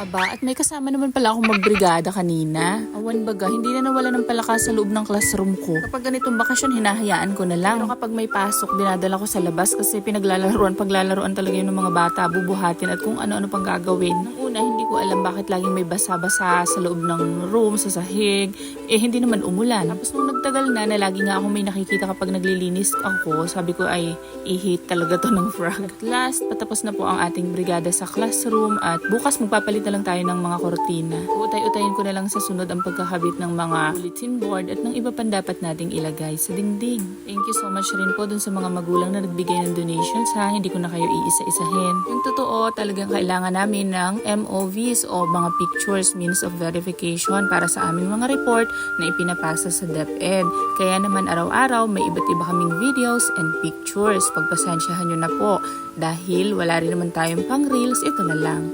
Aba, at may kasama naman pala akong magbrigada kanina. Awan baga, hindi na nawala ng palakas sa loob ng classroom ko. Kapag ganitong bakasyon, hinahayaan ko na lang. Pero kapag may pasok, dinadala ko sa labas kasi pinaglalaruan, paglalaruan talaga yun ng mga bata, bubuhatin at kung ano-ano pang gagawin. Nung una, hindi ko alam bakit laging may basa-basa sa loob ng room, sa sahig. Eh, hindi naman umulan. Tapos nung nagtagal na, na lagi nga ako may nakikita kapag naglilinis ako, sabi ko ay, i-hate talaga to ng frog. At last, patapos na po ang ating brigada sa classroom at bukas magpapalit na lang tayo ng mga kortina. Utay-utayin ko na lang sa sunod ang pagkakabit ng mga bulletin board at ng iba pang dapat nating ilagay sa dingding. Thank you so much rin po dun sa mga magulang na nagbigay ng donations ha. Hindi ko na kayo iisa-isahin. Yung totoo, talagang kailangan namin ng MOVs o mga pictures, means of verification para sa aming mga report na ipinapasa sa DepEd. Kaya naman araw-araw may iba't iba kaming videos and pictures. Pagpasensyahan nyo na po dahil wala rin naman tayong pang reels, ito na lang.